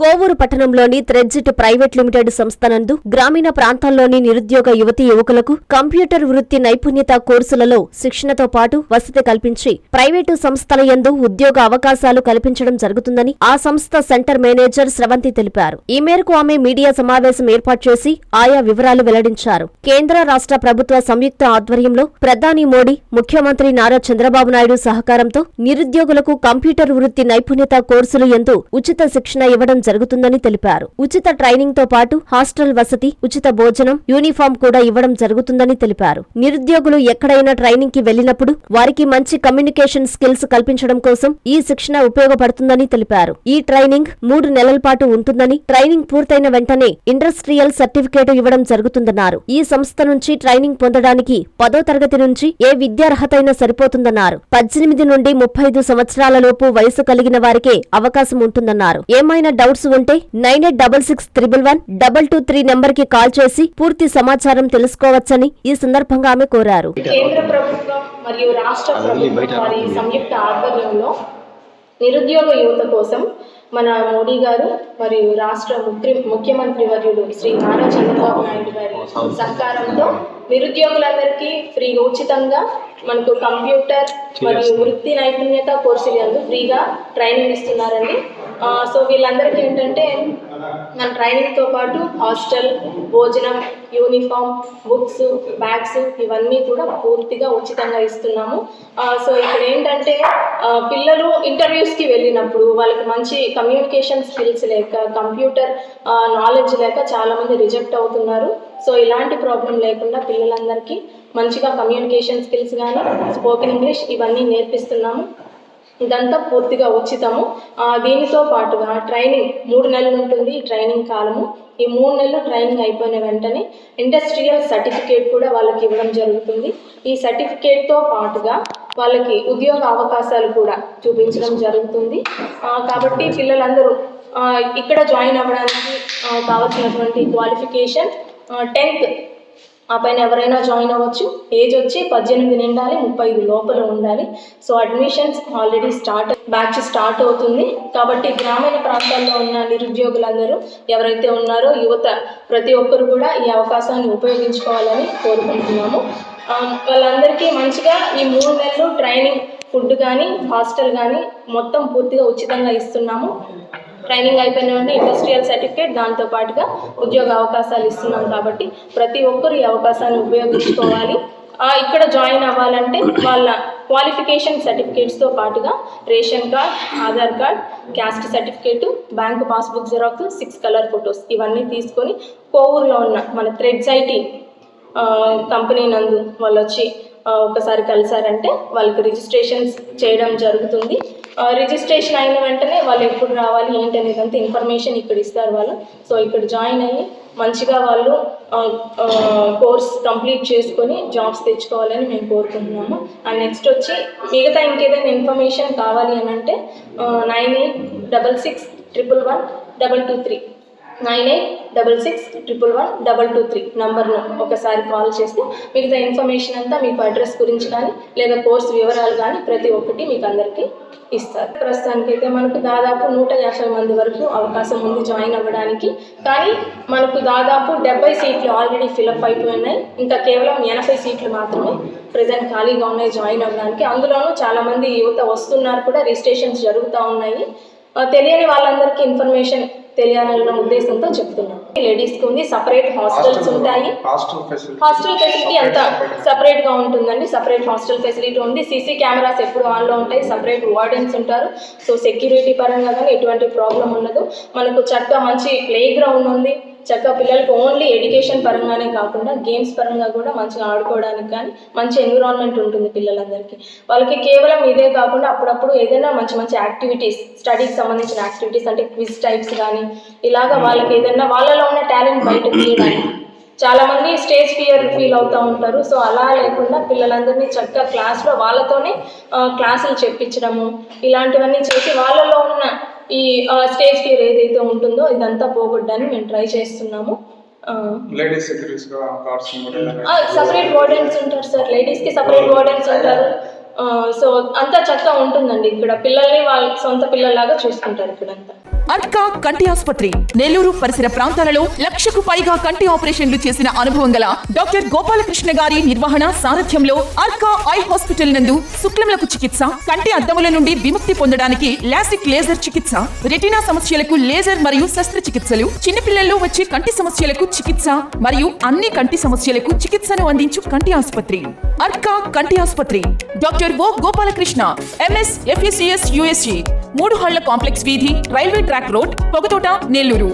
కోవూరు పట్టణంలోని థ్రెడ్జిట్ private limited సంస్థ నందు గ్రామీణ ప్రాంతాల్లోని నిరుద్యోగ యువతీ యువకులకు కంప్యూటర్ వృత్తి నైపుణ్యత కోర్సులలో శిక్షణతో పాటు వసతి కల్పించి ప్రైవేటు సంస్థల యందు ఉద్యోగ అవకాశాలు కల్పించడం జరుగుతుందని ఆ సంస్థ సెంటర్ మేనేజర్ స్రవంతి తెలిపారు. ఈ మేరకు ఆమె మీడియా సమావేశం ఏర్పాటు చేసి ఆయా వివరాలు వెల్లడించారు. కేంద్ర రాష్ట్ర ప్రభుత్వ సంయుక్త ఆధ్వర్యంలో ప్రధాని మోడీ ముఖ్యమంత్రి నారా చంద్రబాబు నాయుడు సహకారంతో నిరుద్యోగులకు కంప్యూటర్ వృత్తి నైపుణ్యత కోర్సులు ఎందు ఉచిత శిక్షణ ఇవ్వడం జరుగుతుందని తెలిపారు. ఉచిత ట్రైనింగ్తో పాటు హాస్టల్ వసతి ఉచిత భోజనం యూనిఫామ్ కూడా ఇవ్వడం జరుగుతుందని తెలిపారు. నిరుద్యోగులు ఎక్కడైనా ట్రైనింగ్కి వెళ్ళినప్పుడు వారికి మంచి కమ్యూనికేషన్ స్కిల్స్ కల్పించడం కోసం ఈ శిక్షణ ఉపయోగపడుతుందని తెలిపారు. ఈ ట్రైనింగ్ మూడు నెలల పాటు ఉంటుందని ట్రైనింగ్ పూర్తయిన వెంటనే ఇండస్ట్రియల్ సర్టిఫికేట్ ఇవ్వడం జరుగుతుందన్నారు. ఈ సంస్థ నుంచి ట్రైనింగ్ పొందడానికి పదో తరగతి నుంచి ఏ విద్యార్హతైనా సరిపోతుందన్నారు. పద్దెనిమిది నుండి ముప్పై ఐదు సంవత్సరాల లోపు వయసు కలిగిన వారికే అవకాశం ఉంటుందన్నారు. ఏమైనా డౌట్స్ ఉంటే nine eight double six triple one double two three నెంబర్కి కాల్ చేసి పూర్తి సమాచారం తెలుసుకోవచ్చని ఈ సందర్భంగా ఆమె కోరారు. కేంద్ర ప్రభుత్వం మరియు రాష్ట్ర ప్రభుత్వం వారి సంయుక్త ఆధ్వర్యంలో నిరుద్యోగ యువత కోసం మన మోడీ గారు మరియు రాష్ట్ర ముఖ్య ముఖ్యమంత్రి వర్యుడు శ్రీ నారా చంద్రబాబు నాయుడు గారి సహకారంతో నిరుద్యోగులందరికీ ఫ్రీగా ఉచితంగా మనకు కంప్యూటర్ మరియు వృత్తి నైపుణ్యత కోర్సులు యందు ఫ్రీగా ట్రైనింగ్ ఇస్తున్నారండి. సో వీళ్ళందరికీ ఏంటంటే మన ట్రైనింగ్తో పాటు హాస్టల్ భోజనం యూనిఫామ్ బుక్స్ బ్యాగ్స్ ఇవన్నీ కూడా పూర్తిగా ఉచితంగా ఇస్తున్నాము. సో ఇక్కడ ఏంటంటే పిల్లలు ఇంటర్వ్యూస్కి వెళ్ళినప్పుడు వాళ్ళకి మంచి కమ్యూనికేషన్ స్కిల్స్ లేక కంప్యూటర్ నాలెడ్జ్ లేక చాలామంది రిజెక్ట్ అవుతున్నారు. సో ఇలాంటి ప్రాబ్లం లేకుండా పిల్లలందరికీ మంచిగా కమ్యూనికేషన్ స్కిల్స్ కానీ స్పోకెన్ ఇంగ్లీష్ ఇవన్నీ నేర్పిస్తున్నాము. ఇదంతా పూర్తిగా ఉచితము. దీనితో పాటుగా ట్రైనింగ్ మూడు నెలలు ఉంటుంది ఈ ట్రైనింగ్ కాలము. ఈ మూడు నెలలు ట్రైనింగ్ అయిపోయిన వెంటనే ఇండస్ట్రియల్ సర్టిఫికేట్ కూడా వాళ్ళకి ఇవ్వడం జరుగుతుంది. ఈ సర్టిఫికేట్తో పాటుగా వాళ్ళకి ఉద్యోగ అవకాశాలు కూడా చూపించడం జరుగుతుంది. కాబట్టి పిల్లలందరూ ఇక్కడ జాయిన్ అవ్వడానికి కావాల్సినటువంటి క్వాలిఫికేషన్ టెన్త్ ఆ పైన ఎవరైనా జాయిన్ అవ్వచ్చు. ఏజ్ వచ్చి పద్దెనిమిది నిండాలి ముప్పై ఐదు లోపల ఉండాలి. So admissions already start batch start అవుతుంది. కాబట్టి గ్రామీణ ప్రాంతాల్లో ఉన్న నిరుద్యోగులందరూ ఎవరైతే ఉన్నారో యువత ప్రతి ఒక్కరు కూడా ఈ అవకాశాన్ని ఉపయోగించుకోవాలని కోరుకుంటున్నాము. వాళ్ళందరికీ మంచిగా ఈ మూడు నెలలు ట్రైనింగ్ ఫుడ్ కానీ హాస్టల్ కానీ మొత్తం పూర్తిగా ఉచితంగా ఇస్తున్నాము. ట్రైనింగ్ అయిపోయిన వెంటనే ఇండస్ట్రియల్ సర్టిఫికేట్ దాంతో పాటుగా ఉద్యోగ అవకాశాలు ఇస్తున్నాం కాబట్టి ప్రతి ఒక్కరు ఈ అవకాశాన్ని ఉపయోగించుకోవాలి. ఇక్కడ జాయిన్ అవ్వాలంటే వాళ్ళ క్వాలిఫికేషన్ సర్టిఫికేట్స్తో పాటుగా ration card Aadhaar card caste certificate bank passbook xerox six colour photos ఇవన్నీ తీసుకొని కోవూరులో ఉన్న మన థ్రెడ్స్ ఐటీ కంపెనీ నందు వాళ్ళు వచ్చి ఒకసారి కలిసారంటే వాళ్ళకి రిజిస్ట్రేషన్స్ చేయడం జరుగుతుంది. రిజిస్ట్రేషన్ అయిన వెంటనే వాళ్ళు ఎప్పుడు రావాలి ఏంటి అనేది అంత ఇన్ఫర్మేషన్ ఇక్కడ ఇస్తారు వాళ్ళు. సో ఇక్కడ జాయిన్ అయ్యి మంచిగా వాళ్ళు కోర్స్ కంప్లీట్ చేసుకొని జాబ్స్ తెచ్చుకోవాలని మేము కోరుకుంటున్నాము. అండ్ నెక్స్ట్ వచ్చి మిగతా ఇంకేదైనా ఇన్ఫర్మేషన్ కావాలి అని అంటే nine eight double six triple one double two three. Nine eight double six triple one double two three నంబర్ను ఒకసారి కాల్ చేస్తే మిగతా ఇన్ఫర్మేషన్ అంతా మీకు అడ్రస్ గురించి కానీ లేదా కోర్స్ వివరాలు కానీ ప్రతి ఒక్కటి మీకు అందరికీ ఇస్తారు. ప్రస్తుతానికైతే మనకు దాదాపు నూట యాభై మంది వరకు అవకాశం ఉంది జాయిన్ అవ్వడానికి. కానీ మనకు దాదాపు డెబ్బై సీట్లు ఆల్రెడీ ఫిలప్ అయిపోయినాయి ఇంకా కేవలం ఎనభై సీట్లు మాత్రమే ప్రజెంట్ ఖాళీగా ఉన్నాయి జాయిన్ అవ్వడానికి. అందులోనూ చాలామంది యువత వస్తున్నారు కూడా రిజిస్ట్రేషన్స్ జరుగుతూ ఉన్నాయి. తెలియని వాళ్ళందరికీ ఇన్ఫర్మేషన్ తెలియాలన్న ఉద్దేశంతో చెప్తున్నాను లేడీస్కి ఉంది సపరేట్ హాస్టల్స్ ఉంటాయి. హాస్టల్ ఫెసిలిటీ హాస్టల్ ఫెసిలిటీ అంతా సపరేట్గా ఉంటుందండి. సపరేట్ హాస్టల్ ఫెసిలిటీ ఉంది. సీసీ కెమెరాస్ ఎప్పుడు ఆన్లో ఉంటాయి. సపరేట్ వార్డెన్స్ ఉంటారు. సో సెక్యూరిటీ పరంగా కానీ ఎటువంటి ప్రాబ్లం ఉండదు. మనకు చక్కగా మంచి ప్లే గ్రౌండ్ ఉంది. చక్కగా పిల్లలకు ఓన్లీ ఎడ్యుకేషన్ పరంగానే కాకుండా గేమ్స్ పరంగా కూడా మంచిగా ఆడుకోవడానికి కానీ మంచి ఎన్విరాన్మెంట్ ఉంటుంది పిల్లలందరికీ. వాళ్ళకి కేవలం ఇదే కాకుండా అప్పుడప్పుడు ఏదైనా మంచి మంచి యాక్టివిటీస్ స్టడీకి సంబంధించిన యాక్టివిటీస్ అంటే క్విజ్ టైప్స్ కానీ ఇలాగా వాళ్ళకి ఏదైనా వాళ్ళలో ఉన్న టాలెంట్ బయట తీయడానికి. చాలా మంది స్టేజ్ ఫియర్ ఫీల్ అవుతూ ఉంటారు. సో అలా లేకుండా పిల్లలందరినీ చక్కగా క్లాస్లో వాళ్ళతోనే క్లాసులు చెప్పించడము ఇలాంటివన్నీ చేసి వాళ్ళలో ఉన్న ఈ స్టేజ్ ఫియర్ ఏదైతే ఉంటుందో ఇదంతా పోగొట్టడానికి మేము ట్రై చేస్తున్నాము. లేడీస్ సపరేట్ వార్డెన్స్ ఉంటారు సార్. లేడీస్కి సపరేట్ వార్డెన్స్ ఉంటారు. సో అంతా చెత్త ఉంటుందండి. ఇక్కడ పిల్లల్ని వాళ్ళ సొంత పిల్లల్లాగా చూసుకుంటారు ఇక్కడంతా. అర్కా కంటి ఆసుపత్రి నెల్లూరు పరిసర ప్రాంతాలలో లక్షకు పైగా కంటి ఆపరేషన్లు చేసిన అనుభవం గల డాక్టర్ గోపాలకృష్ణ గారి నిర్వహణ సారథ్యంలో అర్కా ఐ హాస్పిటల్ నందు శుక్లములకు చికిత్స కంటి అద్దముల నుండి విముక్తి పొందడానికి లాసిక్ లేజర్ చికిత్స రెటీనా సమస్యలకు లేజర్ మరియు శస్త్రచికిత్సలు చిన్నపిల్లల్లో వచ్చే కంటి సమస్యలకు చికిత్స మరియు అన్ని కంటి సమస్యలకు చికిత్సను అందించు కంటి ఆసుపత్రి. అర్కా కంటి ఆసుపత్రి. Doctor O Gopalakrishna M S F S C S U S G. మూడు హళ్ళ కాంప్లెక్స్ వీధి railway track road Pogathota Nellore.